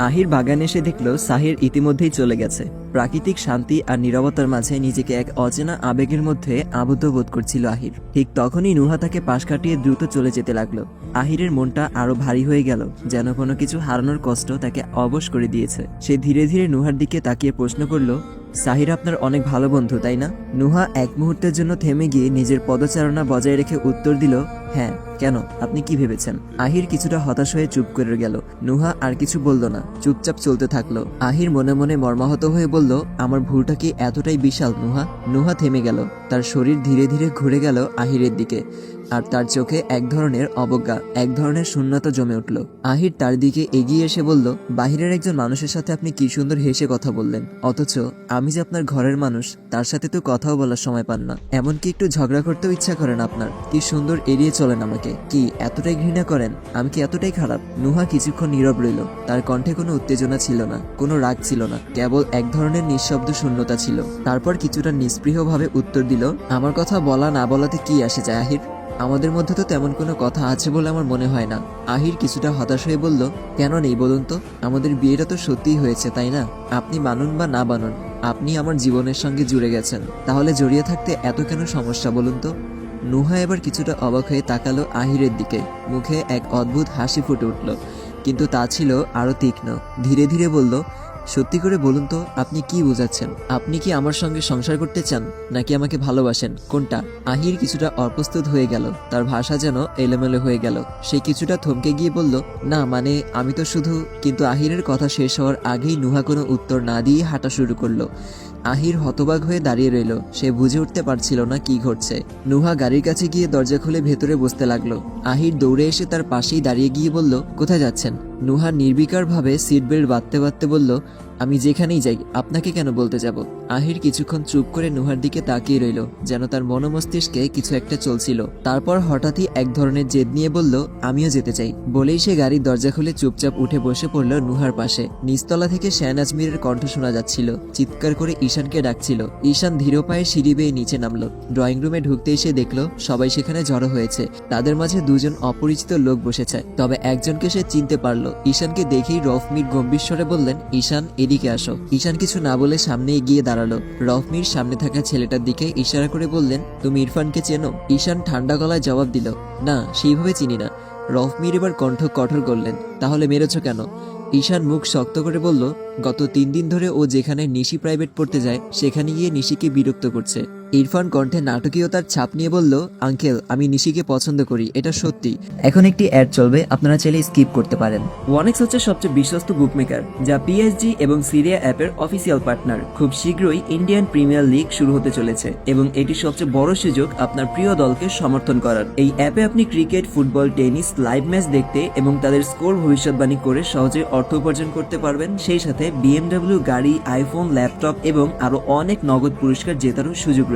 আহির বাগানে এসে দেখল সাহির ইতিমধ্যেই চলে গেছে। প্রাকৃতিক শান্তি আর নীরবতার মাঝে নিজেকে এক অচেনা আবেগের মধ্যে আবদ্ধ বোধ করছিল আহির। ঠিক তখনই নুহা তাকে পাশ কাটিয়ে দ্রুত চলে যেতে লাগল। আহিরের মনটা আরও ভারী হয়ে গেল, যেন কোনো কিছু হারানোর কষ্ট তাকে অবশ করে দিয়েছে। সে ধীরে ধীরে নুহার দিকে তাকিয়ে প্রশ্ন করল, সাহির আপনার অনেক ভালো বন্ধু, তাই না? নুহা এক মুহূর্তের জন্য থেমে গিয়ে নিজের পদচারণা বজায় রেখে উত্তর দিল হ্যাঁ। কেন? আপনি কি ভেবেছেন? আহির কিছুটা হতাশ হয়ে চুপ করে গেল। নুহা আর কিছু বলল না। চুপচাপ চলতে থাকল। আহির মনে মনে মর্মাহত হয়ে বলল, আমার ভুলটা কি এতটাই বিশাল, নুহা? নুহা থেমে গেল। তার শরীর ধীরে ধীরে ঘুরে গেল আহিরের দিকে। আর তার চোখে এক ধরনের অবজ্ঞা, এক ধরনের শূন্যতা জমে উঠল। আহির তার দিকে এগিয়ে এসে বলল, বাহিরের একজন মানুষের সাথে আপনি কি সুন্দর হেসে কথা বললেন? অথচ আমি যে আপনার ঘরের মানুষ, তার সাথে তো কথাও বলার সময় পান না। এমনকি একটু ঝগড়া করতেও ইচ্ছা করেন আপনার। কি সুন্দর এড়িয়ে চলেন আমাকে। কি, এতটাই ঘৃণা করেন? আমি কি এতটাই খারাপ? নুহা কিছুক্ষণ নীরব রইল। তার কণ্ঠে কোনো উত্তেজনা ছিল না, কোনো রাগ ছিল না, কেবল এক ধরনের নিঃশব্দ শূন্যতা ছিল। তারপর কিছুটা নিস্পৃহভাবে উত্তর দিল, আমার কথা বলা না বলাতে কি আসে যায়, আহির? আমাদের মধ্যে তো তেমন কোনো কথা আছে বলে আমার মনে হয় না। আহির কিছুটা হতাশ হয়ে বলল, কেন নেই বলুন তো? আমাদের বিয়েটা তো সত্যিই হয়েছে, তাই না? আপনি মানুন বা না বানুন, আপনি আমার জীবনের সঙ্গে জুড়ে গেছেন। তাহলে জড়িয়ে থাকতে এত কেন সমস্যা বলুন তো? নুহা এবার কিছুটা অবাক হয়ে তাকালো আহিরের দিকে। মুখে এক অদ্ভুত হাসি ফুটে উঠল। কিন্তু তা ছিল আরও তীক্ষ্ণ। ধীরে ধীরে বলল সত্যি করে বলুন তো, আপনি কি বোঝাচ্ছেন? আপনি কি আমার সঙ্গে সংসার করতে চান, নাকি আমাকে ভালোবাসেন? কোনটা? আহির কিছুটা অপ্রস্তুত হয়ে গেল। তার ভাষা যেন এলোমেলো হয়ে গেল। সে কিছুটা থমকে গিয়ে বলল, না মানে আমি তো শুধু কিন্তু আহিরের কথা শেষ হওয়ার আগেই নুহা কোনো উত্তর না দিয়ে হাঁটা শুরু করল। আহির হতবাক হয়ে দাঁড়িয়ে রইল। সে বুঝে উঠতে পারছিল না কি ঘটছে। নুহা গাড়ির কাছে গিয়ে দরজা খুলে ভেতরে বসতে লাগল। আহির দৌড়ে এসে তার পাশেই দাঁড়িয়ে গিয়ে বলল, কোথায় যাচ্ছেন? নুহা নির্বিকারভাবে সিট বেল্ট বাঁধতে বাঁধতে বলল আমি যেখানেই যাই, আপনাকে কেন বলতে যাব? আহির কিছুক্ষণ চুপ করে নুহার দিকে তাকিয়ে রইল, যেন তার মনোমস্তিষ্কে কিছু একটা চলছিল। তারপর হঠাৎই এক ধরনের জেদ নিয়ে বলল, আমিও যেতে চাই। বলেই সে গাড়ির দরজা খুলে চুপচাপ উঠে বসে পড়ল নুহার পাশে। নিচতলা থেকে শ্যান আজমিরের কণ্ঠ শোনা যাচ্ছিল। চিৎকার করে ঈশানকে ডাকছিল। ঈশান ধীর পায়ে সিঁড়ি বেয়ে নিচে নামলো। ড্রয়িং রুমে ঢুকতে এসে দেখল, সবাই সেখানে জড়ো হয়েছে। তাদের মাঝে দুজন অপরিচিত লোক বসেছে। তবে একজনকে সে চিনতে পারল। ঈশানকে দেখেই রফমির গম্ভীর স্বরে বললেন, ঈশান এদিকে আসো। ঈশান কিছু না বলে সামনে এগিয়ে দাঁড়াল। রফমির সামনে থাকা ছেলেটার দিকে ইশারা করে বললেন, তুমি ইরফানকে চেনো? ঈশান ঠান্ডা গলায় জবাব দিল, না, সেইভাবে চিনি না। রফমির এবার কণ্ঠ কঠোর করলেন, তাহলে মেরেছ কেন? ঈশান মুখ শক্ত করে বলল, গত তিন দিন ধরে ও যেখানে নিশি প্রাইভেট পড়তে যায়, সেখানে গিয়ে নিশিকে বিরক্ত করছে। ইরফান কণ্ঠে নাটকীয়তার ছাপ নিয়ে বলল, আঙ্কেল, আমি নিশিকে পছন্দ করি, এটা সত্যি। এখন একটি অ্যাড চলবে, আপনারা চাইলে স্কিপ করতে পারেন। ওয়ানেক্স হচ্ছে সবচেয়ে বিশ্বস্ত বুকমেকার যা পিএসজি এবং সিরিয়া অ্যাপের অফিসিয়াল পার্টনার খুব শীঘ্রই ইন্ডিয়ান প্রিমিয়ার লিগ শুরু হতে চলেছে এবং এটি সবচেয়ে বড় সুযোগ আপনার প্রিয় দলকে সমর্থন করার। এই অ্যাপে আপনি cricket, football, tennis live match দেখতে এবং তাদের স্কোর ভবিষ্যৎবাণী করে সহজে অর্থ উপার্জন করতে পারবেন। সেই সাথে বিএমডব্লিউ গাড়ি আইফোন ল্যাপটপ এবং আরও অনেক নগদ পুরস্কার জেতারও সুযোগ রয়েছে।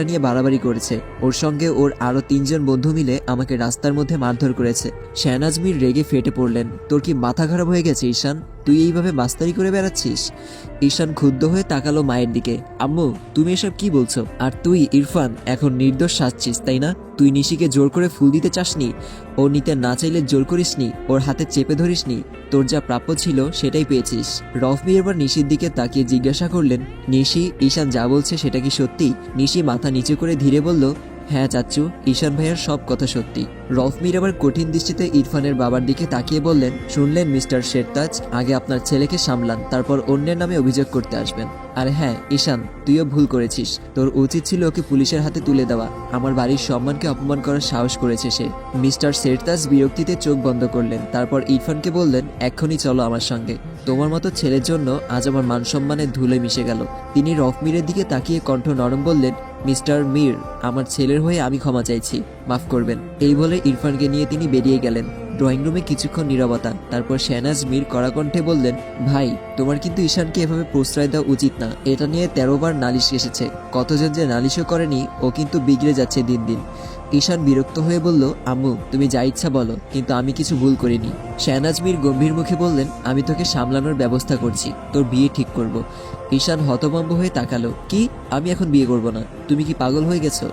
নিয়ে বাড়াবাড়ি করেছে। ওর সঙ্গে ওর আরও তিনজন বন্ধু মিলে আমাকে রাস্তার মধ্যে মারধর করেছে। শাহনাজমির রেগে ফেটে পড়লেন। তোর কি মাথা খারাপ হয়ে গেছে, ঈশান? তুই এইভাবে মাস্তারি করে বেড়াচ্ছিস? ঈশান ক্ষুব্ধ হয়ে তাকালো মায়ের দিকে। আম্মু, তুমি এসব কি বলছো? আর তুই, ইরফান, এখন নির্দোষ সাজছিস, তাই না? তুই নিশিকে জোর করে ফুল দিতে চাসনি? ও নিতে না চাইলে জোর করিসনি? ওর হাতে চেপে ধরিসনি? তোর যা প্রাপ্য ছিল সেটাই পেয়েছিস। রফবি এবার নিশির দিকে তাকিয়ে জিজ্ঞাসা করলেন, নিশি, ঈশান যা বলছে সেটা কি সত্যি? নিশি মাথা নিচু করে ধীরে বলল হ্যাঁ চাচ্চু ঈশান ভাইয়ের সব কথা সত্যি। রফমির আবার কঠিন দৃষ্টিতে ইরফানের বাবার দিকে তাকিয়ে বললেন, শুনলেন মিস্টার শেরতাজ? আগে আপনার ছেলেকে সামলান, তারপর অন্যের নামে অভিযোগ করতে আসবেন। আর হ্যাঁ ঈশান, তুইও ভুল করেছিস। তোর উচিত ছিল ওকে পুলিশের হাতে তুলে দেওয়া। আমার বাড়ির সম্মানকে অপমান করার সাহস করেছে সে। মিস্টার শেরতাজ বিরক্তিতে চোখ বন্ধ করলেন, তারপর ইরফানকে বললেন, এক্ষুনি চলো আমার সঙ্গে। তোমার মতো ছেলের জন্য আজ আমার মান সম্মানের ধুলে মিশে গেল। তিনি রফমিরের দিকে তাকিয়ে কণ্ঠ নরম বললেন মিস্টার মীর, আমার ছেলের হয়ে আমি ক্ষমা চাইছি, মাফ করবেন। এই বলে ইরফানকে নিয়ে তিনি বেরিয়ে গেলেন। ড্রয়িং রুমে কিছুক্ষণ নিরবতা, তারপর শেহনাজ মীর কড়াকণ্ঠে বললেন, ভাই, তোমার কিন্তু ঈশানকে এভাবে প্রশ্রয় দেওয়া উচিত না। এটা নিয়ে তেরো বার নালিশ এসেছে। কতজন যে নালিশও করেনি, ও কিন্তু বিগড়ে যাচ্ছে দিন দিন। ঈশান বিরক্ত হয়ে বলল, আম্মু, তুমি যা ইচ্ছা বলো, কিন্তু আমি কিছু ভুল করিনি। শেহনাজ মীর গম্ভীর মুখে বললেন, আমি তোকে সামলানোর ব্যবস্থা করছি, তোর বিয়ে ঠিক করব। ঈশান হতভম্ব হয়ে তাকালো। কি? আমি এখন বিয়ে করব না। তুমি কি পাগল হয়ে গেছো?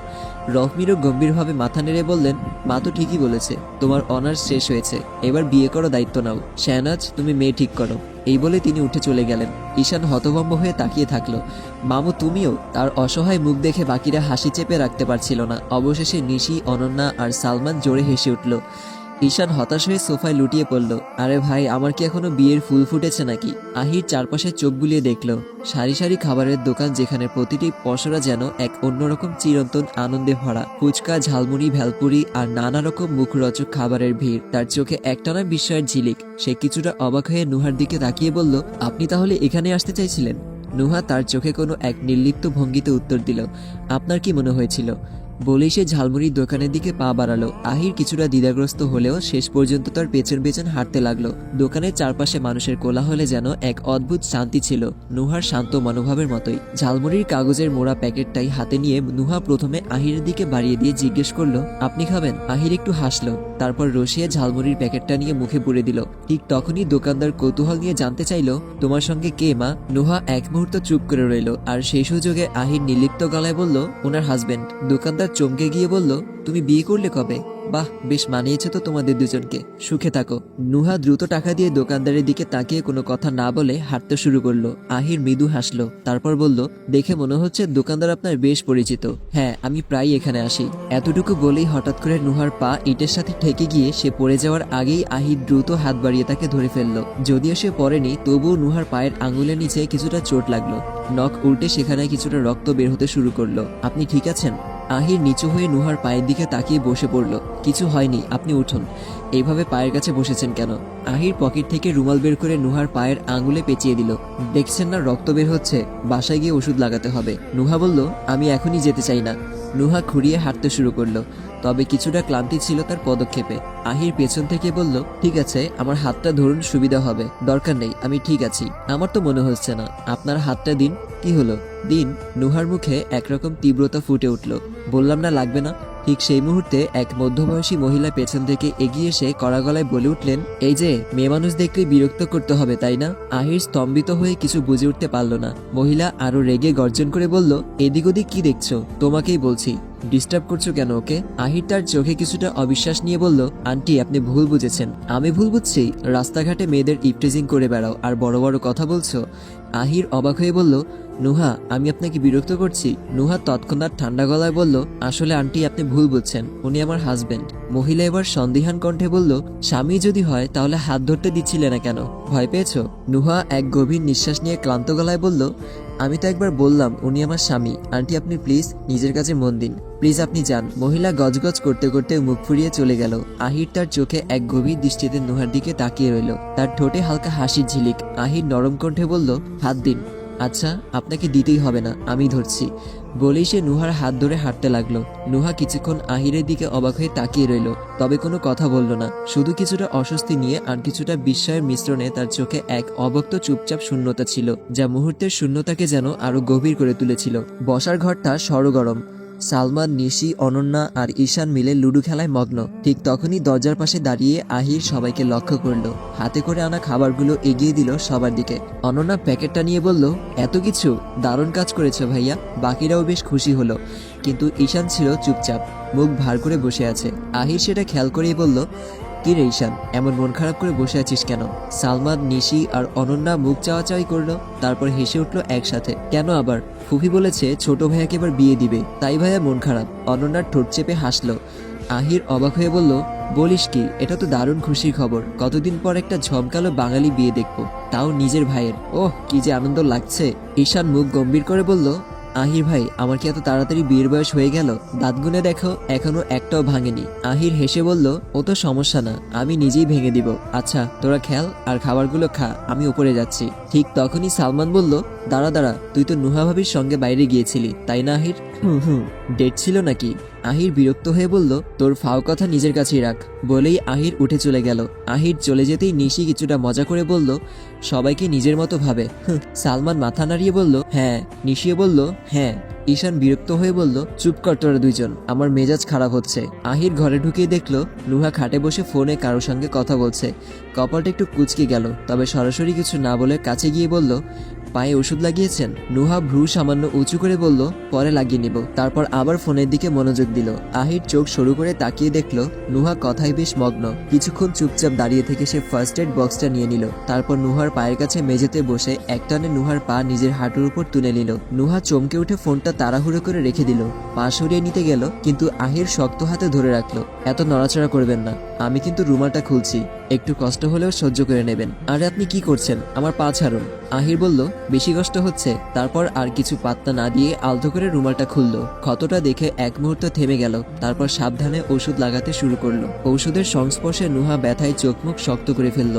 রফমিরও গম্ভীরভাবে মাথা নেড়ে বললেন, মা তো ঠিকই বলেছে, তোমার অনার্স শেষ হয়েছে। এবার বিয়ে করো দায়িত্ব নাও। শেহনাজ তুমি মেয়ে ঠিক করো। এই বলে তিনি উঠে চলে গেলেন। ঈশান হতভম্ব হয়ে তাকিয়ে থাকল। মামু, তুমিও? তার অসহায় মুখ দেখে বাকিরা হাসি চেপে রাখতে পারছিল না। অবশেষে নিশি, অনন্যা আর সালমান জোরে হেসে উঠল। ঈশান হতাশ হয়ে সোফায় লুটিয়ে পড়ল। আরে ভাই, আমার কি এখনও বিয়ের ফুল ফুটেছে নাকি? আহির চারপাশে চোখ বুলিয়ে দেখল, সারি সারি খাবারের দোকান যেখানে প্রতিটি পসরা যেন এক অন্যরকম চিরন্তন আনন্দে ভরা। ফুচকা, ঝালমুড়ি, ভেলপুরি আর নানা রকম মুখরোচক খাবারের ভিড়। তার চোখে একটানা বিস্ময়ের ঝিলিক। সে কিছুটা অবাক হয়ে নুহার দিকে তাকিয়ে বলল, আপনি তাহলে এখানে আসতে চাইছিলেন? নুহা তার চোখে কোনো এক নির্লিপ্ত ভঙ্গিতে উত্তর দিল, আপনার কি মনে হয়েছিল? বলেই সে ঝালমুড়ির দোকানের দিকে পা বাড়ালো। আহির কিছুটা দ্বিধাগ্রস্ত হলেও শেষ পর্যন্ত তার পেছন পেছন হাঁটতে লাগল। দোকানের চারপাশে মানুষের কোলাহলে যেন এক অদ্ভুত শান্তি ছিল, নুহার শান্ত মনোভাবের মতোই। ঝালমুড়ির কাগজের মোড়া প্যাকেটটাই হাতে নিয়ে নুহা প্রথমে আহিরের দিকে বাড়িয়ে দিয়ে জিজ্ঞেস করল, আপনি খাবেন? আহির একটু হাসলো, তারপর রসিয়ে ঝালমুড়ির প্যাকেটটা নিয়ে মুখে পুড়ে দিল। ঠিক তখনই দোকানদার কৌতূহল নিয়ে জানতে চাইলো, তোমার সঙ্গে কে মা? নুহা এক মুহূর্ত চুপ করে রইল, আর সেই সুযোগে আহির নির্লিপ্ত গলায় বলল, ওনার হাজবেন্ড। দোকানদার চমকে গিয়ে বলল, তুমি বিয়ে করলে কবে? বাহ, বেশ মানিয়েছে তো তোমাদের দুজনকে। সুখে থাকো। নুহা দ্রুত টাকা দিয়ে দোকানদারের দিকে তাকিয়ে কোনো কথা না বলে হাঁটতে শুরু করল। আহির মৃদু হাসলো, তারপর বলল, দেখে মনে হচ্ছে দোকানদার আপনার বেশ পরিচিত। হ্যাঁ আমি প্রায় এখানে আসি। এতটুকু বলেই হঠাৎ করে নুহার পা ইটের সাথে ঠেকে গিয়ে সে পড়ে যাওয়ার আগেই আহির দ্রুত হাত বাড়িয়ে তাকে ধরে ফেলল। যদিও সে পড়েনি, তবুও নুহার পায়ের আঙুলের নিচে কিছুটা চোট লাগল। নখ উল্টে সেখানে কিছুটা রক্ত বের হতে শুরু করল। আপনি ঠিক আছেন? আহির নিচু হয়ে নুহার পায়ের দিকে তাকিয়ে বসে পড়ল। কিছু হয়নি, আপনি উঠুন। এইভাবে পায়ের কাছে বসেছেন কেন? আহির পকেট থেকে রুমাল বের করে নুহার পায়ের আঙুলে পেঁচিয়ে দিল। দেখছেন না, রক্ত বের হচ্ছে। বাসায় গিয়ে ওষুধ লাগাতে হবে। নুহা বলল, আমি এখনই যেতে চাই না। নুহা খুঁড়িয়ে হাঁটতে শুরু করল। তবে কিছুটা ক্লান্তি ছিল তার পদক্ষেপে। আহির পেছন থেকে বলল, ঠিক আছে, আমার হাতটা ধরুন, সুবিধা হবে। দরকার নেই, আমি ঠিক আছি। আমার তো মনে হচ্ছে না। আপনার হাতটা দিন কি হলো? দিন নুহার মুখে একরকম তীব্রতা ফুটে উঠল। বললাম, না, লাগবে না। ঠিক সেই মুহূর্তে এক মধ্যবয়সী মহিলা পেছন থেকে এগিয়ে এসে কড়া গলায় বলে উঠলেন, এই যে, মেয়ে মানুষ দেখলে বিরক্ত করতে হবে, তাই না? আহির স্তম্ভিত হয়ে কিছু বুঝে উঠতে পারল না। মহিলা আরও রেগে গর্জন করে বলল এদিক ওদিক কি দেখছ? তোমাকেই বলছি। ডিস্টার্ব করছ কেন ওকে? আহির তার চোখে কিছুটা অবিশ্বাস নিয়ে বলল, আন্টি, আপনি ভুল বুঝেছেন। আমি ভুল বুঝছি। রাস্তাঘাটে মেয়েদের ইপটেজিং করে বেড়াও আর বড় বড় কথা বলছো। আহির অবাক হয়ে বলল, নুহা, আমি আপনাকে বিরক্ত করছি। নুহা তৎক্ষণাৎ ঠান্ডা গলায় বলল, আসলে আন্টি, আপনি ভুল বুঝছেন। উনি আমার হাজবেন্ড মহিলা এবার সন্দিহান কণ্ঠে বলল, স্বামী যদি হয়, তাহলে হাত ধরতে দিচ্ছিলে না কেন? ভয় পেয়েছ? নুহা এক গভীর নিঃশ্বাস নিয়ে ক্লান্ত গলায় বলল আমি তো একবার বললাম, উনি আমার স্বামী। আন্টি, আপনি প্লিজ নিজের কাছে মন দিন। প্লিজ আপনি যান। মহিলা গজগজ করতে করতে মুখ ফুরিয়ে চলে গেল। আহির তার চোখে এক গভীর দৃষ্টিতে নুহার দিকে তাকিয়ে রইল। তার ঠোঁটে হালকা হাসির ঝিলিক। আহির নরম কণ্ঠে বলল, হাত দিন। আচ্ছা আপনাকে দিতেই হবে না, আমি ধরছি। বলেই সে নুহার হাত ধরে হাঁটতে লাগল। নুহা কিছুক্ষণ আহিরের দিকে অবাক হয়ে তাকিয়ে রইল, তবে কোনো কথা বলল না। শুধু কিছুটা অস্বস্তি নিয়ে আর কিছুটা বিস্ময়ের মিশ্রণে তার চোখে এক অবক্ত চুপচাপ শূন্যতা ছিল, যা মুহূর্তের শূন্যতাকে যেন আরও গভীর করে তুলেছিল। বসার ঘরটা সরগরম। সালমান, নিশি, অনন্যা আর ঈশান মিলে লুডু খেলায় মগ্ন। ঠিক তখনই দরজার পাশে দাঁড়িয়ে আহির সবাইকে লক্ষ্য করল। হাতে করে আনা খাবারগুলো এগিয়ে দিল সবার দিকে। অনন্যা প্যাকেটটা নিয়ে বলল, এত কিছু? দারুণ কাজ করেছে ভাইয়া। বাকিরাও বেশ খুশি হলো। কিন্তু ঈশান ছিল চুপচাপ, মুখ ভার করে বসে আছে। আহির সেটা খেয়াল করেই বলল কি রে ঈশান, এমন মন খারাপ করে বসে আছিস কেন? সালমান, নিশি আর অনন্যা মুখ চাওয়াচাওয়ি করল, তারপর হেসে উঠল একসাথে। কেন আবার? ফুফি বলেছে, ছোট ভাইয়াকে এবার বিয়ে দিবে। তাই ভাইয়া মন খারাপ। অনন্যার ঠোঁট চেপে হাসলো। আহির অবাক হয়ে বলল, বলিস কি, এটা তো দারুণ খুশির খবর। কতদিন পর একটা ঝমকালো বাঙালি বিয়ে দেখব। তাও নিজের ভাইয়ের। ওহ, কি যে আনন্দ লাগছে। ঈশান মুখ গম্ভীর করে বলল আহির ভাই, আমার কি এত তাড়াতাড়ি বিয়ের বয়স হয়ে গেল? দাঁত গুনে দেখো, এখনও একটাও ভাঙেনি। আহির হেসে বলল, ও তো সমস্যা না, আমি নিজেই ভেঙে দিব। আচ্ছা তোরা খেল আর খাবারগুলো খা, আমি উপরে যাচ্ছি। ঠিক তখনই সালমান বলল দাঁড়া দাঁড়া, তুই তো নুহা ভাবির সঙ্গে বাইরে গিয়েছিলি, তাই না আহির? হুম হুম, ডেট ছিল নাকি? আহির বিরক্ত হয়ে বলল, তোর ফাও কথা নিজের কাছেই রাখ। বলেই আহির উঠে চলে গেল। আহির চলে যেতেই নিশি কিছুটা মজা করে বলল, সবাইকে নিজের মতো ভাবে। সালমান মাথা নাড়িয়ে বলল হ্যাঁ। নিশিয়ে বলল হ্যাঁ। ঈশান বিরক্ত হয়ে বলল, চুপ কর তোরা দুইজন, আমার মেজাজ খারাপ হচ্ছে। আহির ঘরে ঢুকিয়ে দেখল, নুহা খাটে বসে ফোনে কারোর সঙ্গে কথা বলছে। কপালটা একটু কুচকে গেল, তবে সরাসরি কিছু না বলে কাছে গিয়ে বলল পায়ে ওষুধ লাগিয়েছেন। নুহা ভ্রু সামান্য উঁচু করে বলল, পরে লাগিয়ে নিব। তারপর আবার ফোনের দিকে মনোযোগ দিল। আহির চোখ সরু করে তাকিয়ে দেখল, নুহা কথায় বেশ মগ্ন। কিছুক্ষণ চুপচাপ দাঁড়িয়ে থেকে সে ফার্স্ট এড বক্সটা নিয়ে নিল। তারপর নুহার পায়ের কাছে মেঝেতে বসে একটানে নুহার পা নিজের হাঁটুর উপর তুলে নিল। নুহা চমকে উঠে ফোনটা তাড়াহুড়ো করে রেখে দিল। পা সরিয়ে নিতে গেল, কিন্তু আহির শক্ত হাতে ধরে রাখল। এত নড়াচড়া করবেন না। আমি কিন্তু রুমালটা খুলছি। একটু কষ্ট হলেও সহ্য করে নেবেন। আরে আপনি কি করছেন? আমার পা ছাড়ুন। আহির বলল, বেশি কষ্ট হচ্ছে। তারপর আর কিছু পাত্তা না দিয়ে আলতো করে রুমালটা খুললো। ক্ষতটা দেখে এক মুহূর্ত থেমে গেল। তারপর সাবধানে ওষুধ লাগাতে শুরু করল। ঔষধের সংস্পর্শে নুহা ব্যথায় চোখ মুখ শক্ত করে ফেলল,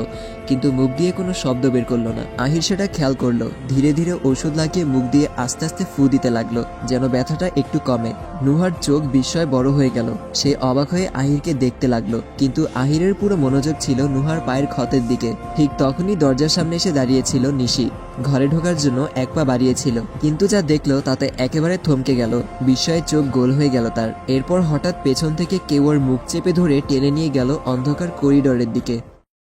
কিন্তু মুখ দিয়ে কোনো শব্দ বের করল না। আহির সেটা খেয়াল করল। ধীরে ধীরে ওষুধ লাগিয়ে মুখ দিয়ে আস্তে আস্তে ফু দিতে লাগল, যেন ব্যথাটা একটু কমে। নুহার চোখ বিস্ময় বড় হয়ে গেল। সে অবাক হয়ে আহিরকে দেখতে লাগল কিন্তু আহিরের পুরো মনোযোগ ছিল নুহার পায়ের ক্ষতের দিকে। ঠিক তখনই দরজার সামনে এসে দাঁড়িয়েছিল নিশি। ঘরে ঢোকার জন্য এক পা বাড়িয়েছিল, কিন্তু যা দেখল তাতে একেবারে থমকে গেল। বিস্ময়ে চোখ গোল হয়ে গেল তার। এরপর হঠাৎ পেছন থেকে কেউ ওর মুখ চেপে ধরে টেনে নিয়ে গেল অন্ধকার করিডোরের দিকে।